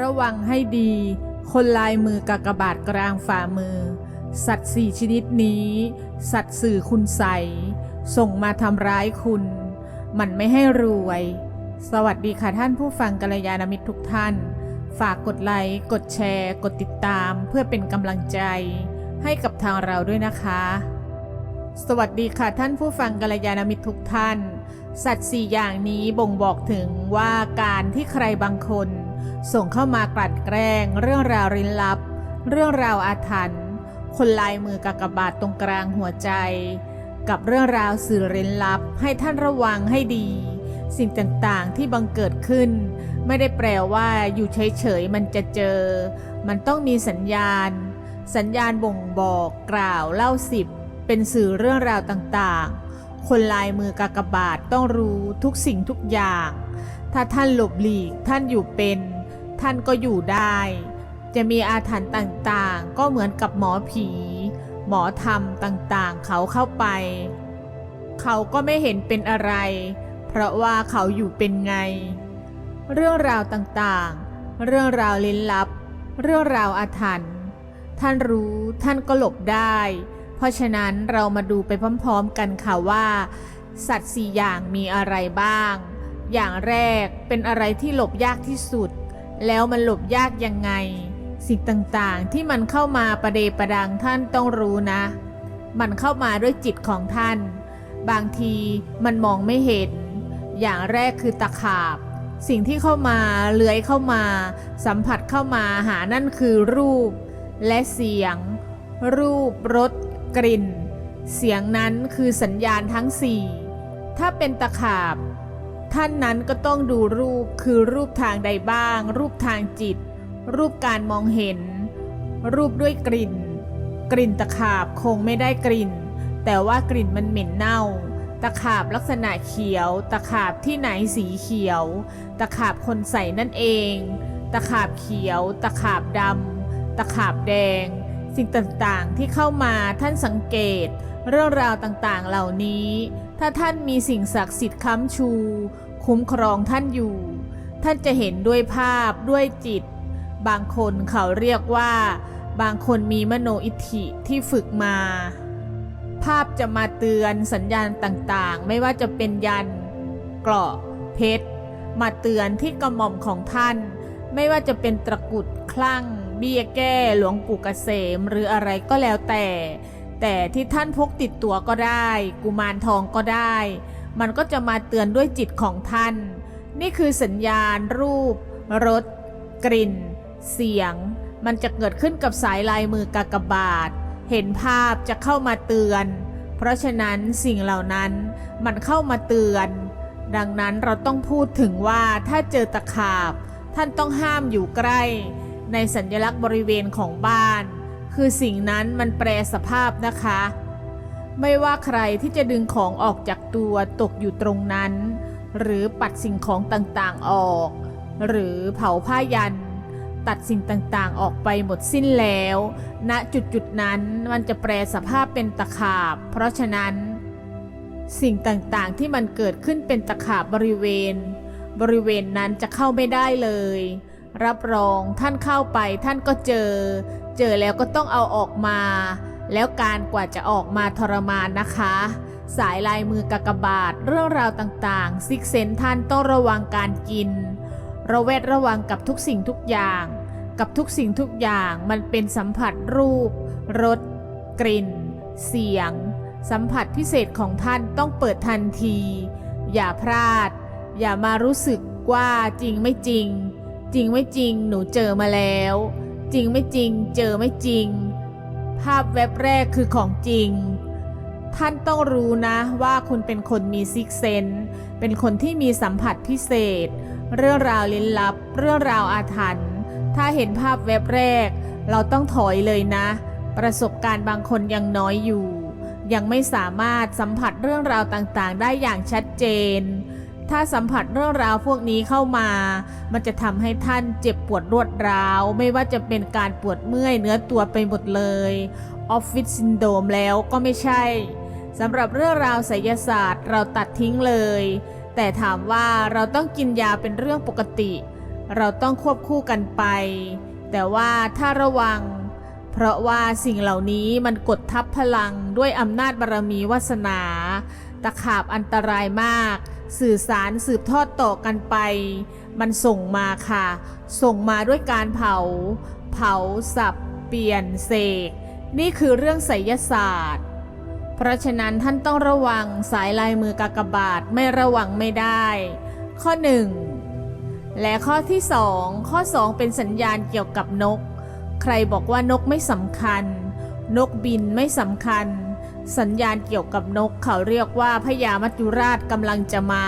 ระวังให้ดี คนลายมือกากบาทกลางฝ่ามือ สัตว์สี่ชนิดนี้ สัตว์สื่อคุณใส ส่งมาทำร้ายคุณ มันไม่ให้รวย สวัสดีค่ะท่านผู้ฟังกัลยาณมิตรทุกท่าน ฝากกดไลค์ กดแชร์ กดติดตามเพื่อเป็นกำลังใจ ให้กับทางเราด้วยนะคะ สวัสดีค่ะท่านผู้ฟังกัลยาณมิตรทุกท่าน สัตว์สี่อย่างนี้บ่งบอกถึงว่าการที่ใครบางคน ส่งเข้ามากลั่นแกล้ง เรื่องราวรินลับ เรื่องราวอาถรรพ์คนลายมือกากบาทตรงกลางหัวใจ กับเรื่องราวสื่อเร้นลับให้ท่านระวังให้ดี สิ่งต่างๆที่บังเกิดขึ้น ไม่ได้แปลว่าอยู่เฉยๆมันจะเจอ มันต้องมีสัญญาณ สัญญาณบ่งบอกกล่าวเล่าสิบ เป็นสื่อเรื่องราวต่างๆ คนลายมือกากบาทต้องรู้ทุกสิ่งทุกอย่าง ถ้าท่านหลบหลีกท่านอยู่เป็น ท่านก็อยู่ได้ จะมีอาถรรพ์ต่างๆ ก็เหมือนกับหมอผี หมอธรรมต่างๆ เขาเข้าไป เขาก็ไม่เห็นเป็นอะไร เพราะว่าเขาอยู่เป็นไง เรื่องราวต่างๆ เรื่องราวลี้ลับ เรื่องราวอาถรรพ์ท่านรู้ท่านก็หลบได้ เพราะฉะนั้นเรามาดูไปพร้อมๆกันค่ะว่า สัตว์สี่อย่างมีอะไรบ้าง อย่างแรกเป็นอะไรที่หลบยากที่สุด แล้วมันหลบยากยังไง สิ่งต่างๆที่มันเข้ามาประเดประดังท่านต้องรู้นะ มันเข้ามาด้วยจิตของท่าน บางทีมันมองไม่เห็น อย่างแรกคือตะขาบ สิ่งที่เข้ามาเลื้อยเข้ามา สัมผัสเข้ามาหานั่นคือรูป และเสียง รูปรสกลิ่น เสียงนั้นคือสัญญาณทั้งสี่ถ้าเป็นตะขาบ ท่านนั้นก็ต้องดูรูปคือรูปทางใดบ้าง รูปทางจิต รูปการมองเห็น รูปด้วยกลิ่น กลิ่นตะขาบคงไม่ได้กลิ่น แต่ว่ากลิ่นมันเหม็นเน่า ตะขาบลักษณะเขียว ตะขาบที่ไหนสีเขียว ตะขาบคนใส่นั่นเอง ตะขาบเขียว ตะขาบดำตะขาบแดง สิ่งต่างๆที่เข้ามาท่านสังเกต เรื่องราวต่างๆเหล่านี้ ถ้าท่านมีสิ่งศักดิ์สิทธิ์ค้ำชู คุ้มครองท่านอยู่ ท่านจะเห็นด้วยภาพด้วยจิต บางคนเขาเรียกว่า บางคนมีมโนอิทธิที่ฝึกมา ภาพจะมาเตือนสัญญาณต่างๆ ไม่ว่าจะเป็นยันเกราะเพชร มาเตือนที่กระหม่อมของท่าน ไม่ว่าจะเป็นตะกุดคลั่ง เบี้ยแก้หลวงปู่เกษมหรืออะไรก็แล้วแต่ แต่ที่ท่านพกติดตัวก็ได้ กุมารทองก็ได้ มันก็จะมาเตือนด้วยจิตของท่าน นี่คือสัญญาณ รูปรสกลิ่น เสียง มันจะเกิดขึ้นกับสายลายมือกากบาท เห็นภาพจะเข้ามาเตือน เพราะฉะนั้นสิ่งเหล่านั้นมันเข้ามาเตือน ดังนั้นเราต้องพูดถึงว่าถ้าเจอตะขาบ ท่านต้องห้ามอยู่ใกล้ ในสัญลักษณ์บริเวณของบ้าน คือสิ่งนั้นมันแปรสภาพนะคะ ไม่ว่าใครที่จะดึงของออกจากตัวตกอยู่ตรงนั้น หรือปัดสิ่งของต่างๆออก หรือเผาผ้ายัน ตัดสิ่งต่างๆออกไปหมดสิ้นแล้วณจุดจุดๆนั้นมันจะแปรสภาพเป็นตะขาบ เพราะฉะนั้น สิ่งต่างๆที่มันเกิดขึ้นเป็นตะขาบบริเวณ บริเวณนั้นจะเข้าไม่ได้เลย รับรองท่านเข้าไปท่านก็เจอ เจอแล้วก็ต้องเอาออกมา แล้วการกว่าจะออกมาทรมานนะคะ สายลายมือกากบาทเรื่องราวต่างๆ ซิกเซนท่านต้องระวังการกิน ระแวดระวังกับทุกสิ่งทุกอย่าง กับทุกสิ่งทุกอย่างมันเป็นสัมผัสรูปรสกลิ่น เสียง สัมผัสพิเศษของท่านต้องเปิดทันที อย่าพลาด อย่ามารู้สึกว่าจริงไม่จริง จริงไม่จริงหนูเจอมาแล้ว จริงไม่จริง เจอไม่จริง ภาพแวบแรกคือของจริง ท่านต้องรู้นะว่าคุณเป็นคนมีซิกเซนเป็นคนที่มีสัมผัสพิเศษ เรื่องราวลี้ลับ เรื่องราวอาถรรพ์ถ้าเห็นภาพแวบแรก เราต้องถอยเลยนะ ประสบการณ์บางคนยังน้อยอยู่ ยังไม่สามารถสัมผัสเรื่องราวต่างๆ ได้อย่างชัดเจน ถ้าสัมผัสเรื่องราวพวกนี้เข้ามา มันจะทำให้ท่านเจ็บปวดรวดร้าว ไม่ว่าจะเป็นการปวดเมื่อยเนื้อตัวไปหมดเลยออฟฟิศซินโดมแล้วก็ไม่ใช่สำหรับเรื่องราวไสยศาสตร์เราตัดทิ้งเลย แต่ถามว่าเราต้องกินยาเป็นเรื่องปกติ เราต้องควบคู่กันไป แต่ว่าถ้าระวัง เพราะว่าสิ่งเหล่านี้มันกดทับพลังด้วยอำนาจบารมีวาสนา ตะขาบอันตรายมาก สื่อสารสืบทอดต่อกันไป มันส่งมาค่ะ ส่งมาด้วยการเผา เผาสับ เปลี่ยนเสก นี่คือเรื่องไสยศาสตร์ เพราะฉะนั้นท่านต้องระวังสายลายมือกากบาทไม่ระวังไม่ได้ ข้อ 1 และข้อที่ 2 ข้อ 2 เป็นสัญญาณเกี่ยวกับนก ใครบอกว่านกไม่สำคัญ นกบินไม่สำคัญ สัญญาณเกี่ยวกับนกเขาเรียกว่าพญามัจจุราชกำลังจะมา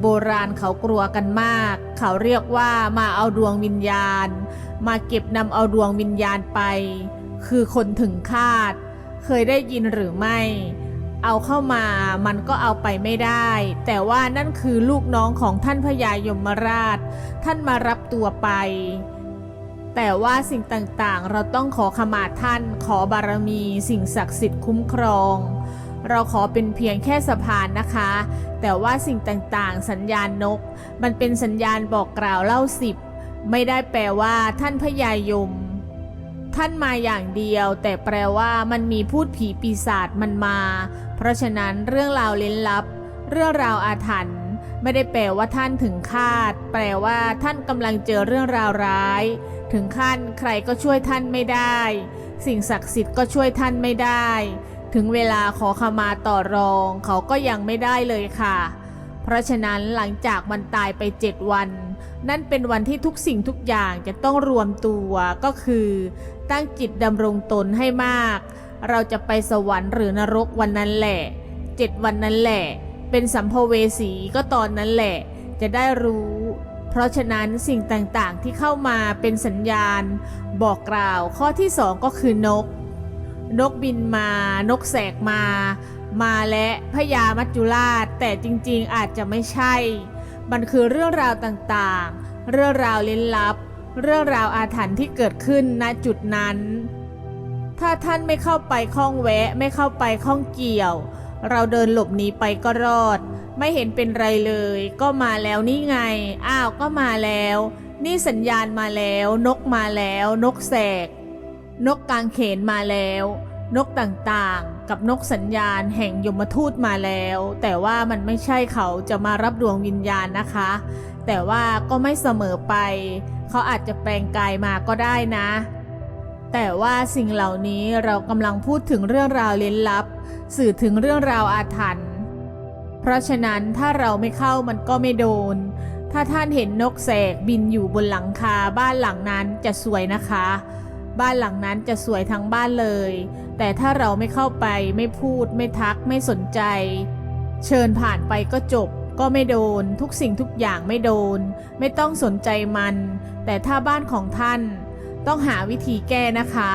โบราณเขากลัวกันมาก เขาเรียกว่ามาเอาดวงวิญญาณ มาเก็บนำเอาดวงวิญญาณไป คือคนถึงคาด เคยได้ยินหรือไม่ เอาเข้ามามันก็เอาไปไม่ได้ แต่ว่านั่นคือลูกน้องของท่านพญายมราช ท่านมารับตัวไป แต่ว่าสิ่งต่างๆ เราต้องขอขมาท่าน ขอบารมีสิ่งศักดิ์สิทธิ์คุ้มครอง เราขอเป็นเพียงแค่สะพานนะคะ แต่ว่าสิ่งต่างๆ สัญญาณนก มันเป็นสัญญาณบอกกล่าวเล่าสิบ ไม่ได้แปลว่าท่านพญายม ท่านมาอย่างเดียว แต่แปลว่ามันมีพูดผีปีศาจมันมา เพราะฉะนั้นเรื่องราวเล้นลับ เรื่องราวอาถรรพ์ไม่ได้แปลว่าท่านถึงคาด แปลว่าท่านกำลังเจอเรื่องราวร้าย ถึงขั้นใครก็ช่วยท่านไม่ได้ สิ่งศักดิ์สิทธิ์ก็ช่วยท่านไม่ได้ ถึงเวลาขอขมาต่อรองเขาก็ยังไม่ได้เลยค่ะ เพราะฉะนั้นหลังจากมันตายไปเจ็ดวัน นั่นเป็นวันที่ทุกสิ่งทุกอย่างจะต้องรวมตัวก็คือ ตั้งจิตดำรงตนให้มาก เราจะไปสวรรค์หรือนรกวันนั้นแหละเจ็ดวันนั้นแหละ เป็นสัมภเวสีก็ตอนนั้นแหละ จะได้รู้ เพราะฉะนั้นสิ่งต่างๆที่เข้ามาเป็นสัญญาณ บอกกล่าวข้อที่สองก็คือนก นกบินมา นกแสกมา มาและพญามัจจุราช แต่จริงๆอาจจะไม่ใช่ มันคือเรื่องราวต่างๆ เรื่องราวเล้นลับ เรื่องราวอาถรรพ์ที่เกิดขึ้นณจุดนั้น ถ้าท่านไม่เข้าไปข้องแวะ ไม่เข้าไปข้องเกี่ยว เราเดินหลบหนีไปก็รอด ไม่เห็นเป็นไรเลย ก็มาแล้วนี่ไง อ้าวก็มาแล้ว นี่สัญญาณมาแล้ว นกมาแล้ว นกแสก นกกางเขนมาแล้ว นกต่างๆ กับนกสัญญาณแห่งยมทูตมาแล้ว แต่ว่ามันไม่ใช่เขาจะมารับดวงวิญญาณนะคะ แต่ว่าก็ไม่เสมอไป เขาอาจจะแปลงกายมาก็ได้นะ แต่ว่าสิ่งเหล่านี้เรากำลังพูดถึงเรื่องราวเล้นลับ สื่อถึงเรื่องราวอาถรรพ์ เพราะฉะนั้นถ้าเราไม่เข้ามันก็ไม่โดน ถ้าท่านเห็นนกแสกบินอยู่บนหลังคาบ้านหลังนั้นจะสวยนะคะ บ้านหลังนั้นจะสวยทั้งบ้านเลย แต่ถ้าเราไม่เข้าไปไม่พูด ไม่ทักไม่สนใจ เชิญผ่านไปก็จบก็ไม่โดนทุกสิ่งทุกอย่างไม่โดน ไม่ต้องสนใจมัน แต่ถ้าบ้านของท่าน ต้องหาวิธีแก้นะคะ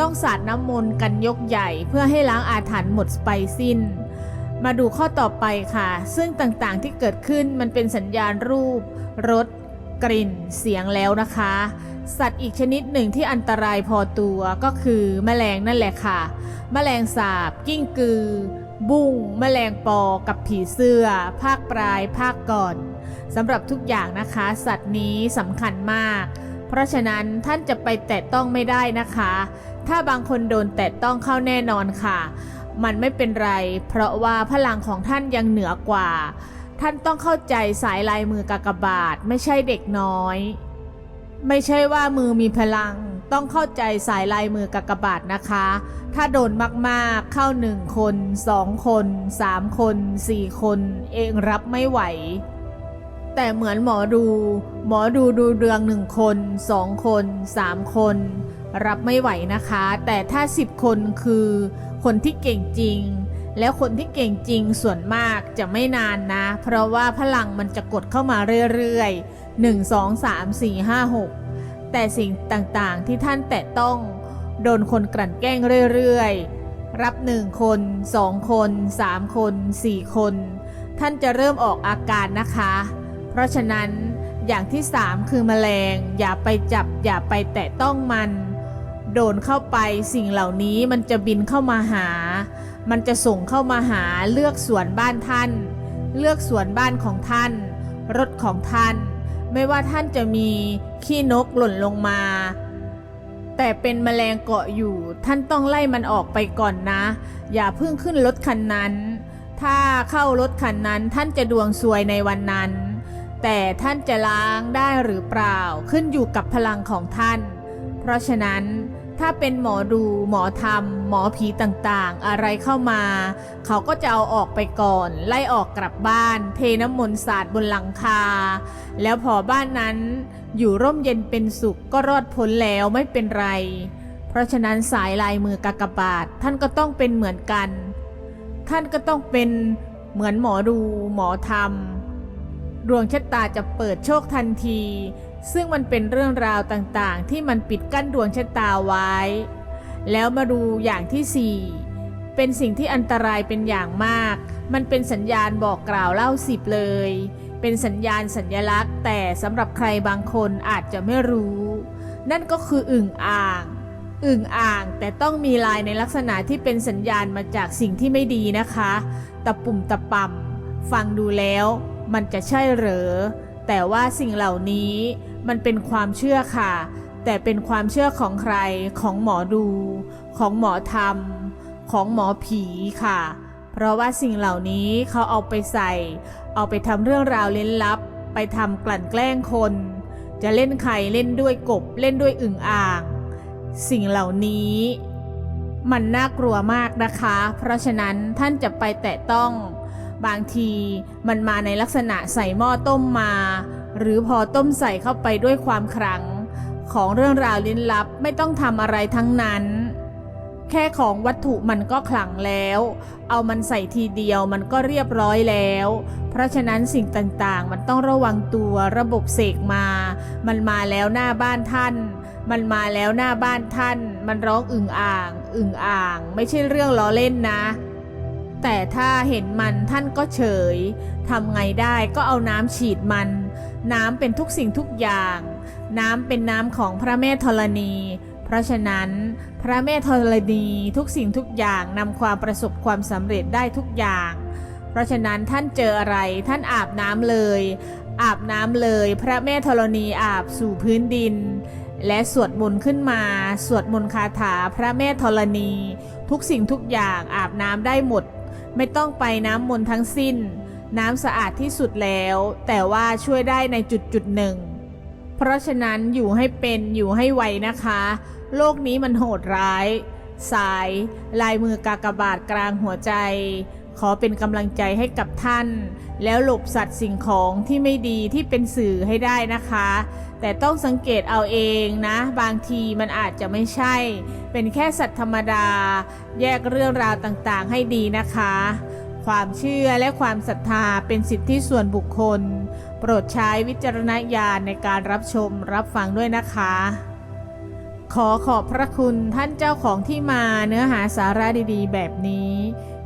ต้องสาดน้ำมนต์กันยกใหญ่เพื่อให้ล้างอาถรรพ์หมดไปสิ้น มาดูข้อต่อไปค่ะ ซึ่งต่างๆที่เกิดขึ้นมันเป็นสัญญาณรูปรสกลิ่น เสียงแล้วนะคะ สัตว์อีกชนิดหนึ่งที่อันตรายพอตัวก็คือแมลงนั่นแหละค่ะ แมลงสาบ กิ้งกือ บุ้ง แมลงปอ กับผีเสื้อ ภาคปลาย ภาคก่อนสำหรับทุกอย่างนะคะ สัตว์นี้สำคัญมาก เพราะฉะนั้นท่านจะไปแตะต้องไม่ได้นะคะ ถ้าบางคนโดนแตะต้องเข้าแน่นอนค่ะ มันไม่เป็นไร เพราะว่าพลังของท่านยังเหนือกว่า ท่านต้องเข้าใจสายลายมือกากบาทไม่ใช่เด็กน้อย ไม่ใช่ว่ามือมีพลัง ต้องเข้าใจสายลายมือกากบาทนะคะ ถ้าโดนมากๆเข้าหนึ่งคนสองคนสามคนสี่คน เองรับไม่ไหวแต่เหมือนหมอดู หมอดูดูเรืองหนึ่งคนสองคนสามคน รับไม่ไหวนะคะ แต่ถ้าสิบคนคือ คนที่เก่งจริง แล้วคนที่เก่งจริงส่วนมากจะไม่นานนะ เพราะว่าพลังมันจะกดเข้ามาเรื่อยๆ 1 2 3 4 5 6 แต่สิ่งต่างๆที่ท่านแตะต้อง โดนคนกลั่นแกล้งเรื่อยๆ รับ 1 คน 2 คน 3 คน 4 คน ท่านจะเริ่มออกอาการนะคะ เพราะฉะนั้นอย่างที่ 3 คือแมลง อย่าไปจับอย่าไปแตะต้องมัน โดนเข้าไปสิ่งเหล่านี้มันจะบินเข้ามาหา มันจะส่งเข้ามาหาเลือกสวนบ้านท่าน เลือกสวนบ้านของท่าน รถของท่าน ไม่ว่าท่านจะมีขี้นกหล่นลงมา แต่เป็นแมลงเกาะอยู่ ท่านต้องไล่มันออกไปก่อนนะ อย่าเพิ่งขึ้นรถคันนั้น ถ้าเข้ารถคันนั้นท่านจะดวงซวยในวันนั้น แต่ท่านจะล้างได้หรือเปล่าขึ้นอยู่กับพลังของท่าน เพราะฉะนั้น ถ้าเป็นหมอดูหมอธรรม หมอผีต่างๆ อะไรเข้ามา เขาก็จะเอาออกไปก่อน ไล่ออกกลับบ้าน เทน้ำมนต์สาดบนหลังคา แล้วพอบ้านนั้น อยู่ร่มเย็นเป็นสุขก็รอดพ้นแล้วไม่เป็นไร เพราะฉะนั้นสายลายมือกากบาทท่านก็ต้องเป็นเหมือนกัน ท่านก็ต้องเป็นเหมือนหมอดูหมอธรรม ดวงชะตาจะเปิดโชคทันที ซึ่งมันเป็นเรื่องราวต่างๆ ที่มันปิดกั้นดวงชะตาไว้ แล้วมาดูอย่างที่สี่เป็นสิ่งที่อันตรายเป็นอย่างมาก มันเป็นสัญญาณบอกกล่าวเล่าสิบเลย เป็นสัญญาณสัญญลักษณ์ แต่สำหรับใครบางคนอาจจะไม่รู้ นั่นก็คืออึ่งอ่าง อึ่งอ่างแต่ต้องมีลายในลักษณะที่เป็นสัญญาณมาจากสิ่งที่ไม่ดีนะคะ ตะปุ่มตะป่ำฟังดูแล้ว มันจะใช่เหรอ แต่ว่าสิ่งเหล่านี้มันเป็นความเชื่อค่ะ แต่เป็นความเชื่อของใครของหมอดู ของหมอธรรม ของหมอผีค่ะ เพราะว่าสิ่งเหล่านี้เขาเอาไปใส่ เอาไปทำเรื่องราวเล่นลับ ไปทำกลั่นแกล้งคน จะเล่นไข่เล่นด้วยกบเล่นด้วยอึ่งอ่าง สิ่งเหล่านี้มันน่ากลัวมากนะคะ เพราะฉะนั้นท่านจะไปแตะต้อง บางทีมันมาในลักษณะใส่หม้อต้มมา หรือพอต้มใส่เข้าไปด้วยความขลังของเรื่องราวลิ้นลับไม่ต้องทำอะไรทั้งนั้น แค่ของวัตถุมันก็ขลังแล้ว เอามันใส่ทีเดียวมันก็เรียบร้อยแล้ว เพราะฉะนั้นสิ่งต่างๆ มันต้องระวังตัวระบบเสกมา มันมาแล้วหน้าบ้านท่าน มันมาแล้วหน้าบ้านท่าน มันร้องอึ่งอ่าง อึ่งอ่าง ไม่ใช่เรื่องล้อเล่นนะ แต่ถ้าเห็นมันท่านก็เฉยทำไงได้ก็เอาน้ำฉีดมัน น้ำเป็นทุกสิ่งทุกอย่าง น้ำเป็นน้ำของพระแม่ธรณี เพราะฉะนั้น พระแม่ธรณีทุกสิ่งทุกอย่างนำความประสบความสำเร็จได้ทุกอย่าง เพราะฉะนั้นท่านเจออะไรท่านอาบน้ำเลย อาบน้ำเลย พระแม่ธรณีอาบสู่พื้นดินและสวดมนต์ขึ้นมา สวดมนต์คาถาพระแม่ธรณี ทุกสิ่งทุกอย่างอาบน้ำได้หมด ไม่ต้องไปน้ำมนต์ทั้งสิ้น น้ำสะอาดที่สุดแล้ว แต่ว่าช่วยได้ในจุดจุดหนึ่ง เพราะฉะนั้นอยู่ให้เป็นอยู่ให้ไวนะคะ โลกนี้มันโหดร้าย สาย ลายมือกากบาทกลางหัวใจ ขอเป็นกำลังใจให้กับท่าน แล้วหลบสัตว์สิ่งของที่ไม่ดีที่เป็นสื่อให้ได้นะคะ แต่ต้องสังเกตเอาเองนะ บางทีมันอาจจะไม่ใช่ เป็นแค่สัตว์ธรรมดา แยกเรื่องราวต่างๆ ให้ดีนะคะ ความเชื่อและความศรัทธาเป็นสิทธิส่วนบุคคล โปรดใช้วิจารณญาณในการรับชมรับฟังด้วยนะคะขอขอบพระคุณท่านเจ้าของที่มาเนื้อหาสาระดีๆ แบบนี้